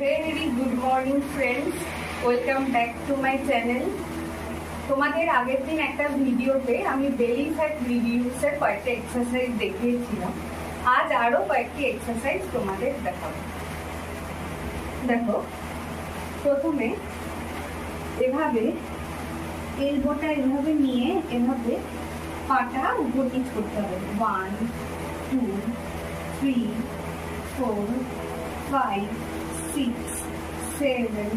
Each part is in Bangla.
Very good morning friends welcome back to my channel তোমাদের আগের দিন একটা ভিডিওতে আমি বেলি ফ্যাট রিডিউসের কয়েকটা এক্সারসাইজ দেখিয়েছিলাম। আজ আরও কয়েকটি এক্সারসাইজ তোমাদের দেখাবো। দেখো, প্রথমে এভাবে এলবোটা এভাবে নিয়ে এভাবে পাটা উপর নিচ করতে হবে। One two three four five six seven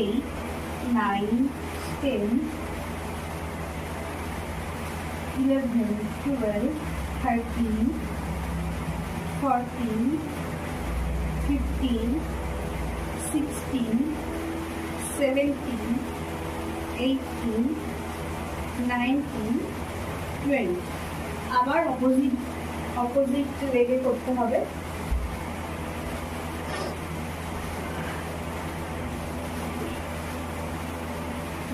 eight nine ten eleven twelve thirteen fourteen fifteen sixteen seventeen eighteen nineteen twenty আবার অপোজিট অপোজিট লেগে করতে হবে।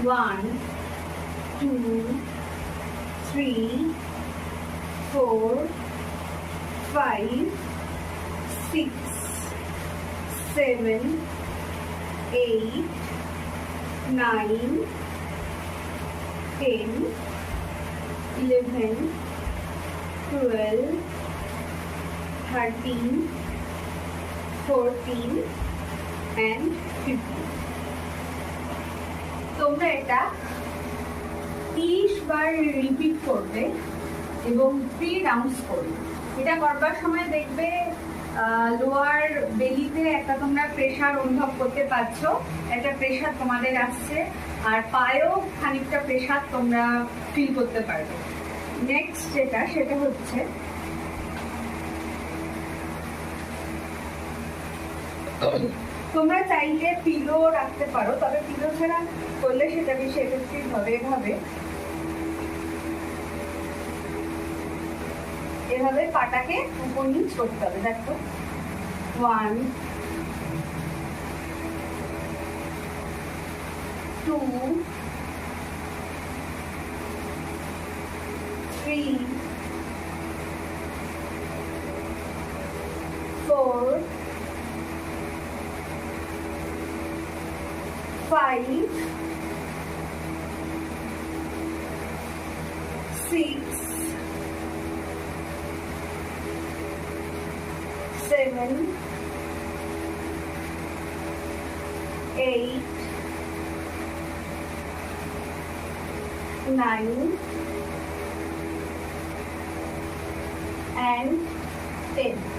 One, two, three, four, five, six, seven, eight, nine, ten, eleven, twelve, thirteen, fourteen, and fifteen. তোমরা এটা তিরিশ বার রিপিট করবে এবং থ্রি রাউন্ডস করবে। এটা করবার সময় দেখবে লোয়ার বেলিতে একটা তোমরা প্রেশার অনুভব করতে পারছ। একটা প্রেশার তোমাদের আসছে, আর পায়েও খানিকটা প্রেশার তোমরা ফিল করতে পারবে। নেক্সট যেটা, সেটা হচ্ছে তোমরা চাইলে পিলো রাখতে পারো, তবে পিলো ছাড়া করলে সেটা বেশি এফেক্টিভ হবে এভাবে। এভাবে পাটাকে উপর নিচ করতে হবে, দেখো। One two three four five, six, seven, eight, nine, and